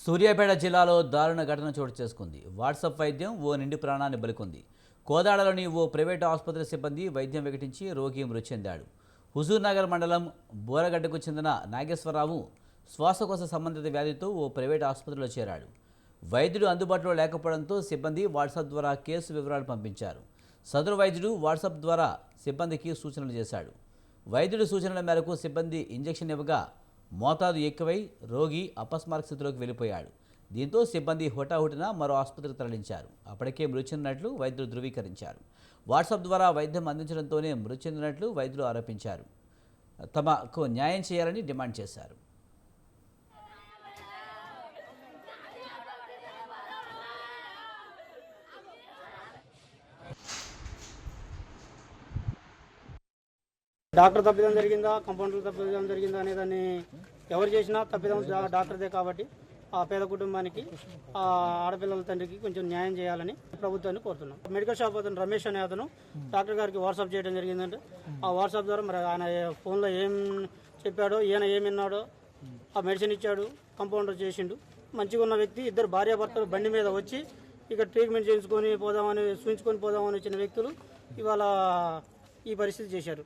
సూర్యాపేట జిల్లాలో దారుణ ఘటన చోటు చేసుకుంది. వాట్సాప్ వైద్యం ఓ నిండి ప్రాణాన్ని బలికొంది. కోదాడలోని ఓ ప్రైవేటు ఆసుపత్రి సిబ్బంది వైద్యం వికటించి రోగి మృతి చెందాడు. హుజూర్నగర్ మండలం బోరగడ్డకు చెందిన నాగేశ్వరరావు శ్వాసకోశ సంబంధిత వ్యాధితో ఓ ప్రైవేట్ ఆసుపత్రిలో చేరాడు. వైద్యుడు అందుబాటులో లేకపోవడంతో సిబ్బంది వాట్సాప్ ద్వారా కేసు వివరాలు పంపించారు. సదరు వైద్యుడు వాట్సాప్ ద్వారా సిబ్బందికి సూచనలు చేశాడు. వైద్యుడి సూచనల మేరకు సిబ్బంది ఇంజెక్షన్ ఇవ్వగా మోతాదు ఎక్కువై రోగి అపస్మారక స్థితిలోకి వెళ్ళిపోయాడు. దీంతో సిబ్బంది హుటాహుటిన మరో ఆసుపత్రికి తరలించారు. అప్పటికే మృతి చెందినట్లు వైద్యులు ధృవీకరించారు. వాట్సాప్ ద్వారా వైద్యం అందించడంతోనే మృతి చెందినట్లు వైద్యులు ఆరోపించారు. తమకు న్యాయం చేయాలని డిమాండ్ చేశారు. డాక్టర్ తప్పిదం జరిగిందా? కంపౌండర్ తప్పిదం జరిగిందా అనే దాన్ని ఎవరు చేసినా తప్పిదం డాక్టర్దే కాబట్టి ఆ పేద కుటుంబానికి ఆ ఆడపిల్లల తండ్రికి కొంచెం న్యాయం చేయాలని ప్రభుత్వాన్ని కోరుతున్నాం. మెడికల్ షాప్ అతను రమేష్ అనే అతను డాక్టర్ గారికి వాట్సాప్ చేయడం జరిగిందంటే. ఆ వాట్సాప్ ద్వారా మరి ఆయన ఫోన్లో ఏం చెప్పాడో ఈయన ఏం విన్నాడో ఆ మెడిసిన్ ఇచ్చాడు కంపౌండర్ చేసిండు. మంచిగా ఉన్న వ్యక్తి ఇద్దరు భార్యాభర్తలు బండి మీద వచ్చి ఇక్కడ ట్రీట్మెంట్ చేయించుకొని పోదామని చూయించుకొని పోదామని వచ్చిన వ్యక్తులు ఇవాళ ఈ పరిస్థితి చేశారు.